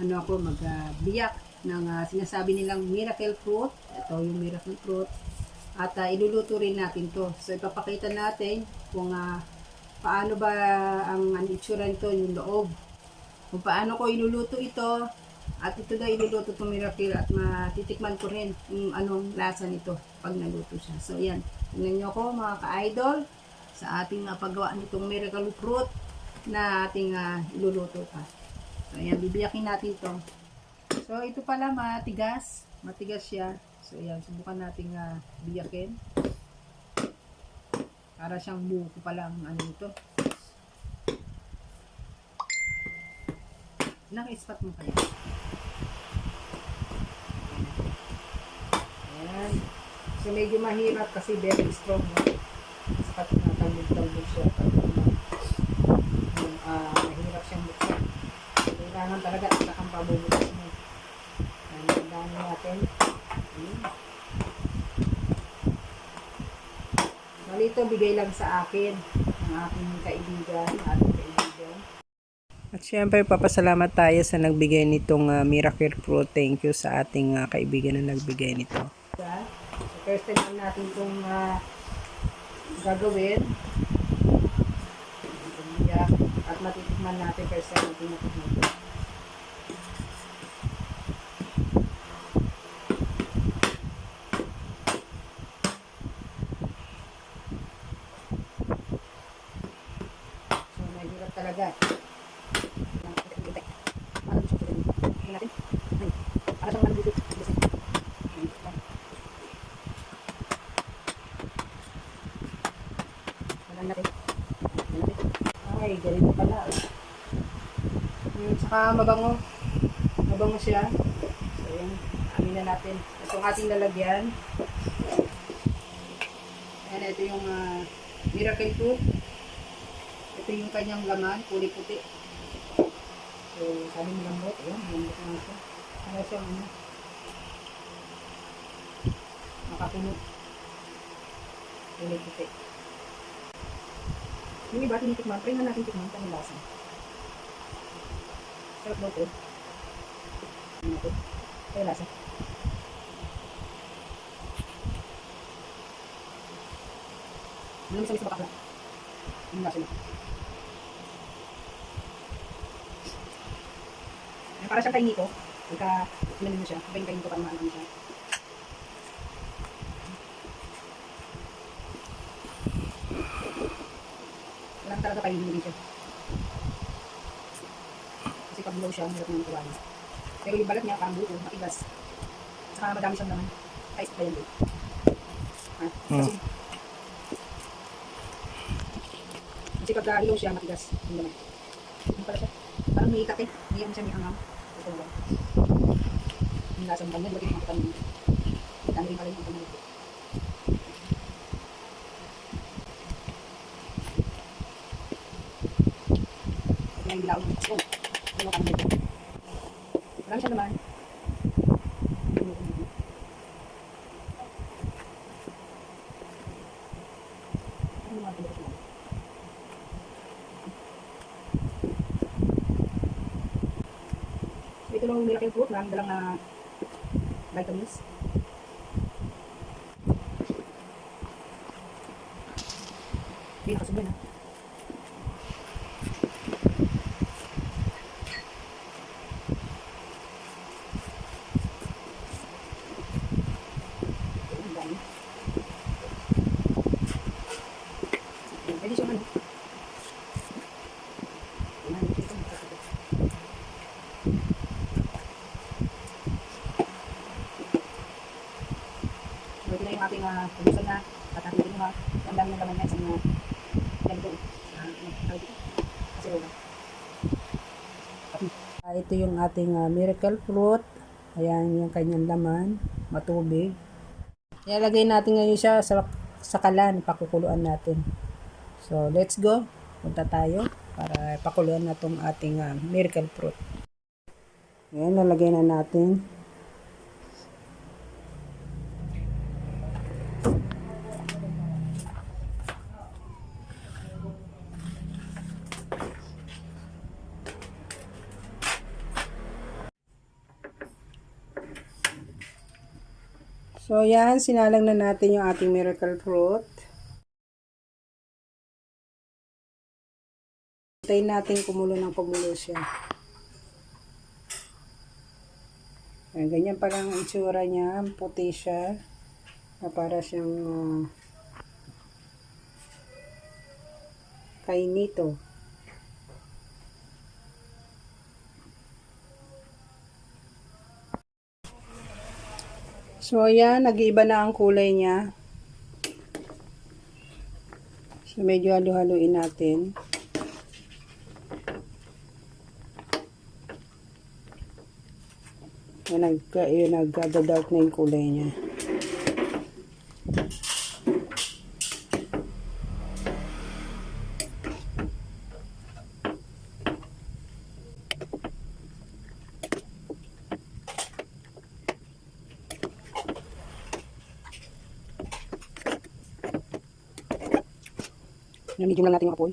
ano ako mag ah, biyak ng ah, sinasabi nilang miracle fruit. Ito yung miracle fruit. At ah, iluluto rin natin to. So ipapakita natin kung ah, paano ba ang ang itsura nito, yung loob. Kung paano ko iluluto ito. At ito daw iluluto itong miracle at matitikman ko rin yung anong lasa nito pag naluto siya. So yan, tingnan nyo ko mga ka-idol sa ating uh, paggawa nitong miracle fruit na ating ah, iluluto pa. So yan, bibiyakin natin to. So ito pala matigas, matigas siya. So yan, subukan nating uh, biyakin. Para siyang buko pa lang ano ito. Naka-spot mo kaya? Ayan. So medyo mahirap kasi very strong. No? Na talbog-talbog siya. Pag siyang buksan. Kailangan talaga sa kang pabubukas mo. Tandaan natin. Ayan. Bali ito, bigay lang sa akin. Ang aking kaibigan, ating kaibigan. At syempre, papasalamat tayo sa nagbigay nitong ah, miracle fruit. Thank you sa ating ah, kaibigan na nagbigay nito. Diba? So, first time lang natin itong ah, gagawin. At matitikman natin first time natin natikman ito. So, mahirap talaga. Para sa mga nandito. Wala natin. Ay, ganito pala. Hmm, saka mabango. Mabango siya. So, yan. Amin na natin. Ito ang ating lalagyan. Ayan, ito yung ah, miracle fruit. Ito yung kanyang laman, kulay puti. So, sabi mo lambot. Ayan, lambot na siya. Ano siya, ano? Makapuno. Kulay puti. Yung iba, tinitikman. Try na natin tikman. Kung lasa. Sarap daw ito. Ano lasa. Ano sa sa bakla? Yung lasa. Ay, para siyang kainito. Pagka, inanin mo siya. Pagka kainito pa naman siya. Walang talaga kainin din siya. Kasi low siya, hirap niyang kuwain. Pero yung balat niya, parang buo, matigas. Saka madami siyang naman. Ba yan doon? Ha? Kasi, kasi pag uh, low siya, matigas. Yung naman. Yung pala siya. Parang may itak eh. May ano siya, may hangam. Ito lang. Yung lasang kanya, bakit mga katanin. Dami rin pala yung kanya. Ito yung dilaw. Oh, ano ka naman dito? Marami siya naman. Ano mga tulos mo? Ito lang miracle fruit, maraming dalang na vitamins. Hindi nakasubay na. Ang dami. Pwede siya man. Ayan, ito, ito. So, ito na yung ating uh, pagbusan na at ating kinuha. Ang dami ng laman niya sa mga ganito. Ah, ano, tawag dito? Kasi rola. Ah, ito yung ating ah, miracle fruit. Ayan yung kanyang laman. Matubig. Ilalagay natin ngayon siya sa, sa kalan. Pakukuluan natin. So, let's go. Punta tayo para pakuluan na itong ating ah, miracle fruit. Ayan, lalagay na natin. So, yan. Sinalang na natin yung ating miracle fruit. Hintayin natin kumulo ng kumulo siya. Ayan, ganyan pa lang ang itsura niya. Puti siya. Na para siyang uh, kainito. So, ayan, nag-iiba na ang kulay niya. So, medyo halo-haluin natin. Yan, nag, yun, na yung kulay niya. Namigyan lang natin yung apoy.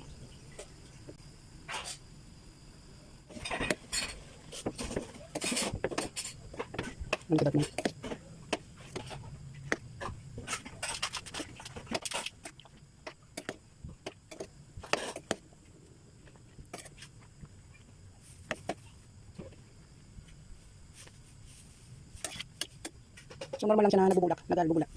Ang sarap na. So normal lang siya na nabubulak, nag-albubulak. So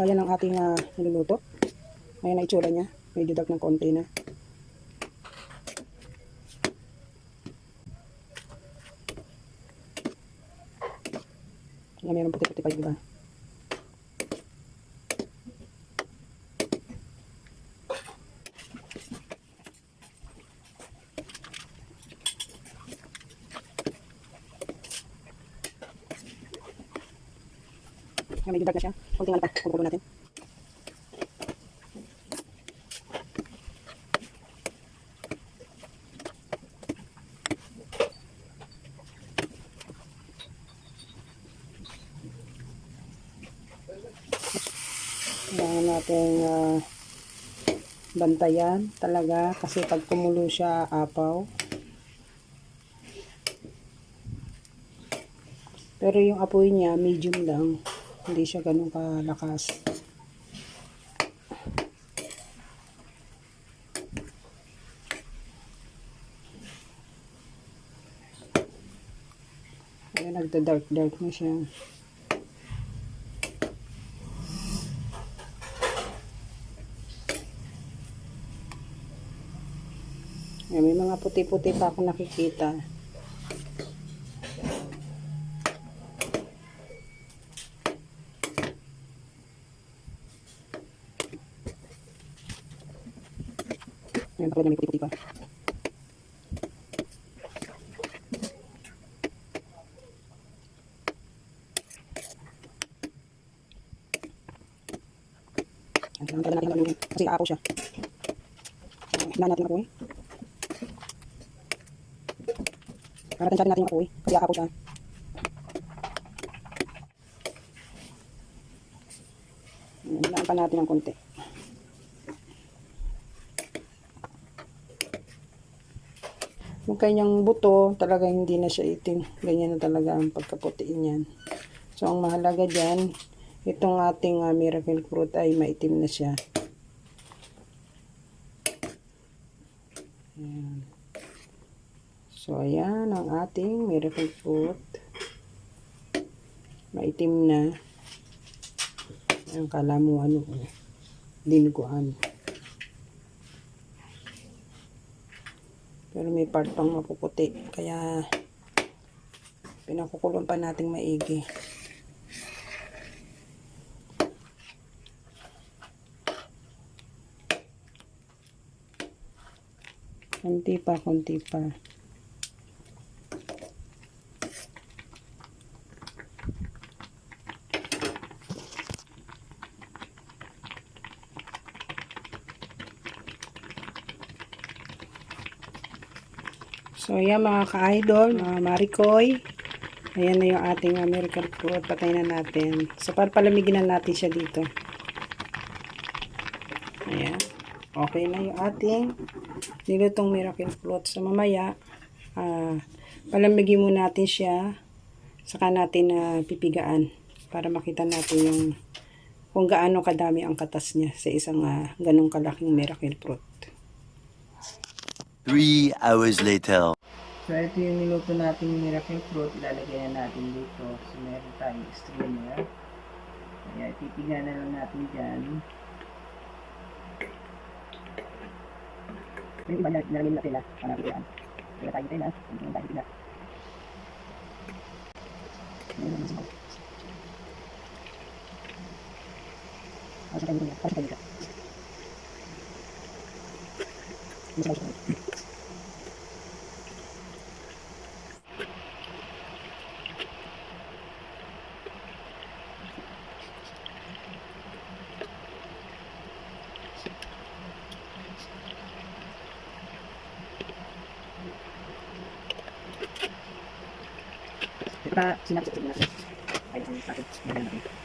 ayan ang ating uh, niluluto. Ayan ang itsura niya. Medyo dark ng konti na. Ayan, meron puti-puti pa yung iba. Medyo dark na siya. Kunting ano pa, kumukulo natin. Kailangan natin ah, bantayan talaga kasi pag kumulo siya apaw. Pero yung apoy niya medium lang. Hindi siya ganun kalakas. Ayan, nagda-dark dark na siya. May mga puti-puti pa ako nakikita. Ayan, kapag may puti-puti pa. Ayan, kailangan natin haluin kasi aapaw siya. Hinaan natin ako eh. Para tansyarin natin yung apoy. Kasi aapaw siya. Hinaan pa natin ng konti. Kanyang buto, talaga hindi na siya itim. Ganyan na talaga ang pagkaputiin niyan. So, ang mahalaga dyan, itong ating uh, miracle fruit ay maitim na siya. Ayan. So, ayan ang ating miracle fruit. Maitim na. Ang kala mo ano, dinuguan. Pero may part pang mapuputi. Kaya, pinakukulong pa nating maigi. Konti pa, konti pa. So, ayan mga ka-idol, mga marikoy. Ayan na yung ating American fruit. Patay na natin. So, para palamigin na natin siya dito. Ayan. Okay na yung ating nilutong miracle fruit. So, mamaya, ah, palamigin muna natin siya. Saka natin na pipigaan para makita natin yung kung gaano kadami ang katas niya sa isang ah, ganong kalaking miracle fruit. Three hours later. So, ito yung niluto natin yung miracle fruit. Ilalagay na natin dito. So, meron tayong strainer. Kaya, titigan na lang natin dyan. Yung iba na nalagay na tila. Para natin Wala tayo. Hindi tayo tila. Ayan naman siya. Para sa tayo tila. Para sa tayo tila. Mas tayo tila. Kita sinabi sa natin. Ay, ang sa akin. Maganda natin.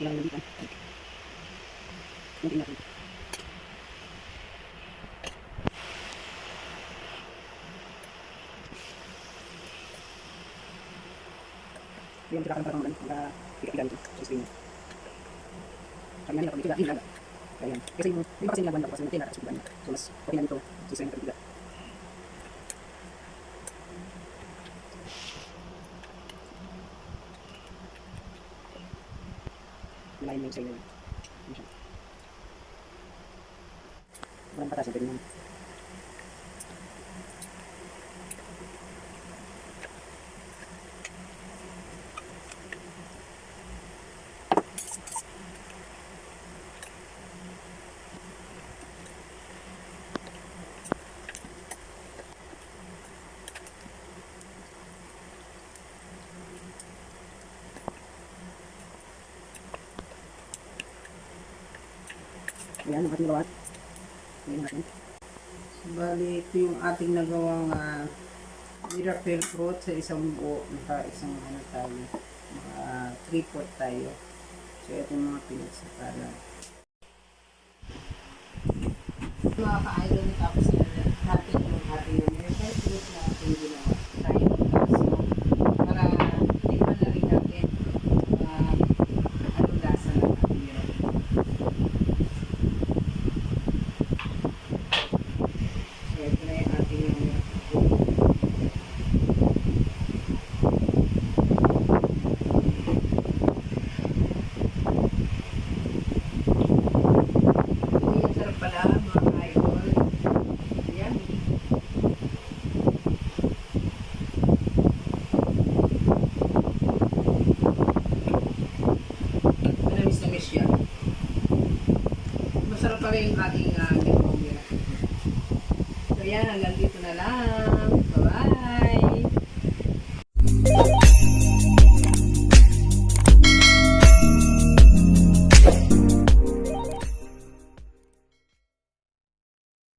Huwag lang nalitan. Hindi natin. Yan, kita akan parang mga tiga-tiga nito sa screen. Kaya yan, kapag hindi laga. Kaya yan. Kasi yung, hindi pa kasi nilaban ako kasi natin nakasubukan niya. So, mas okay na nito sa screen kapag Mo yung sa'yo. Ano siya? Walang patas, pwede naman. Ayan, ang ating gawa. Ayan natin. Bali, ito yung ating nagawang ah, miracle fruit sa isang buo. Naka isang ano tayo. Mga three-pot tayo. So, ito yung mga pinagsakalan. Mga ka-idol, tapos na natin yung ating miracle fruit na ating ginawa. Tayo. So, para tingnan na rin natin ah, anong lasa ng ating miracle So, ito na yung ating miracle fruit. Uy, ang sarap pala mga idol. Ayan. Manamis na miss yan. Masarap pala yung ating uh, miracle. So yan, hanggang.